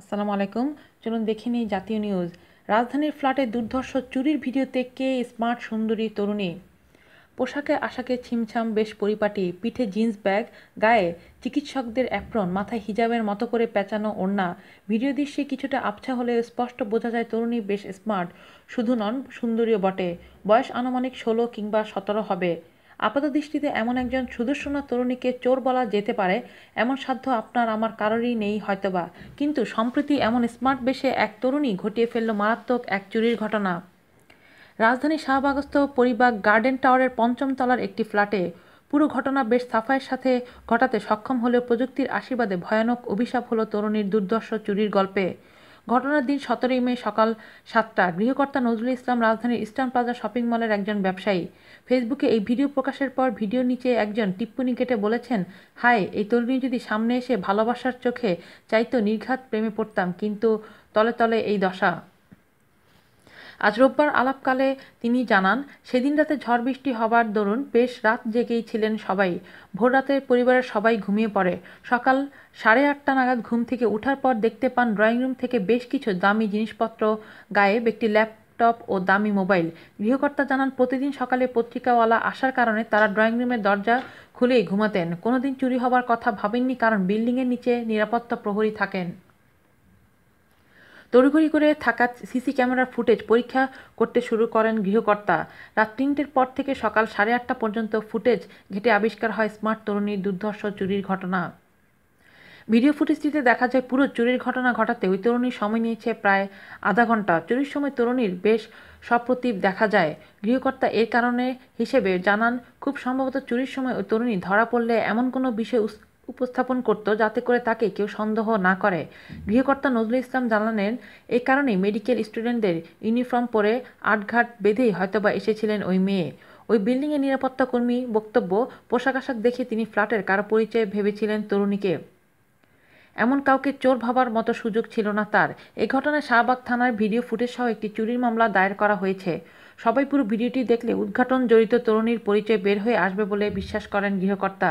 আসসালামু আলাইকুম। চলুন দেখে নিই জাতীয় নিউজ। রাজধানীর ফ্ল্যাটে দুর্ধর্ষ চুরির ভিডিওতে কে স্মার্ট সুন্দরী তরুণী? পোশাকে আশাকে ছিমছাম বেশ পরিপাটি, পিঠে জিন্স ব্যাগ, গায়ে চিকিৎসকদের অ্যাপ্রন, মাথায় হিজাবের মতো করে পেঁচানো ওড়না। ভিডিও দৃশ্যে কিছুটা আবছা হলে স্পষ্ট বোঝা যায় তরুণী বেশ স্মার্ট, শুধু নন সুন্দরীও বটে। বয়স আনুমানিক ষোলো কিংবা সতেরো হবে। আপাতদৃষ্টিতে এমন একজন সুদর্শন তরুণীকে চোর বলা যেতে পারে, এমন সাধ্য আপনার আমার কারোরই নেই হয়তোবা। কিন্তু সম্প্রতি এমন স্মার্ট বেশে এক তরুণী ঘটিয়ে ফেলল মারাত্মক এক চুরির ঘটনা। রাজধানী শাহবাগস্থ পরিবাগ গার্ডেন টাওয়ারের পঞ্চম তলার একটি ফ্ল্যাটে পুরো ঘটনা বেশ সাফাইয়ের সাথে ঘটাতে সক্ষম হলেও প্রযুক্তির আশীর্বাদে ভয়ানক অভিশাপ হলো তরুণীর দুর্দর্শ চুরির গল্পে। ঘটনার দিন সতেরোই মে সকাল সাতটা। গৃহকর্তা নজরুল ইসলাম রাজধানীর ইস্টার্ন প্লাজা শপিং মলের একজন ব্যবসায়ী। ফেসবুকে এই ভিডিও প্রকাশের পর ভিডিও নিচে একজন টিপ্পনি কেটে বলেছেন, হায়, এই তরুণী যদি সামনে এসে ভালোবাসার চোখে চাইতো নির্ঘাত প্রেমে পড়তাম, কিন্তু তলে তলে এই দশা আজ রোববার আলাপকালে তিনি জানান, সেদিন রাতে ঝড় বৃষ্টি হবার দরুন বেশ রাত জেগেই ছিলেন সবাই। ভোর রাতে পরিবারের সবাই ঘুমিয়ে পড়ে। সকাল সাড়ে আটটা নাগাদ ঘুম থেকে উঠার পর দেখতে পান ড্রয়িং রুম থেকে বেশ কিছু দামি জিনিসপত্র গায়ে একটি ল্যাপটপ ও দামি মোবাইল। গৃহকর্তা জানান, প্রতিদিন সকালে পত্রিকাওয়ালা আসার কারণে তারা ড্রয়িং রুমের দরজা খুলেই ঘুমাতেন। কোনোদিন চুরি হবার কথা ভাবেননি কারণ বিল্ডিংয়ের নিচে নিরাপত্তা প্রহরী থাকেন। তড়িঘড়ি করে থাকা সিসি ক্যামেরার ফুটেজ পরীক্ষা করতে শুরু করেন গৃহকর্তা। রাত তিনটের পর থেকে সকাল সাড়ে আটটা পর্যন্ত ফুটেজ ঘেটে আবিষ্কার হয় স্মার্ট তরুণীর দুর্ধর্ষ চুরির ঘটনা। ভিডিও ফুটেজটিতে দেখা যায়, পুরো চুরির ঘটনা ঘটাতে ওই তরুণীর সময় নিয়েছে প্রায় আধা ঘণ্টা। চুরির সময় তরুণীর বেশ সপ্রতিভ দেখা যায়। গৃহকর্তা এর কারণে হিসেবে জানান, খুব সম্ভবত চুরির সময় ওই তরুণী ধরা পড়লে এমন কোনো বিষয় উপস্থাপন করত যাতে করে তাকে কেউ সন্দেহ না করে। গৃহকর্তা নজরুল ইসলাম জানালেন এই কারণেই মেডিকেল স্টুডেন্টদের ইউনিফর্ম পরে আটঘাট বেঁধেই হয়তোবা এসেছিলেন ওই মেয়ে। ওই বিল্ডিংয়ের নিরাপত্তা কর্মী বক্তব্য, পোশাক আশাক দেখে তিনি ফ্ল্যাটের কারও পরিচয় ভেবেছিলেন তরুণীকে। এমন কাউকে চোর ভাবার মতো সুযোগ ছিল না তার। এ ঘটনায় শাহবাগ থানার ভিডিও ফুটেজ সহ একটি চুরির মামলা দায়ের করা হয়েছে। সবাই পুরো ভিডিওটি দেখলে উদ্ঘাটন জড়িত তরুণীর পরিচয় বের হয়ে আসবে বলে বিশ্বাস করেন গৃহকর্তা।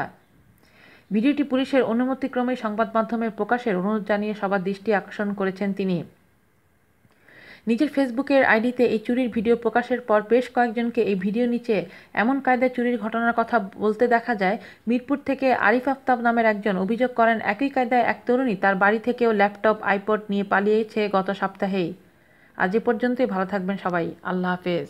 ভিডিওটি পুলিশের অনুমতিক্রমে সংবাদ মাধ্যমে প্রকাশের অনুরোধ জানিয়ে সবার দৃষ্টি আকর্ষণ করেছেন তিনি। নিজের ফেসবুকের আইডিতে এই চুরির ভিডিও প্রকাশের পর বেশ কয়েকজনকে এই ভিডিও নিচে এমন কায়দায় চুরির ঘটনার কথা বলতে দেখা যায়, মিরপুর থেকে আরিফ আফতাব নামের একজন অভিযোগ করেন, একই কায়দায় এক তরুণী তার বাড়ি থেকেও ল্যাপটপ আইপড নিয়ে পালিয়েছে গত সপ্তাহেই। আজ এ পর্যন্তই, ভালো থাকবেন সবাই। আল্লাহ হাফেজ।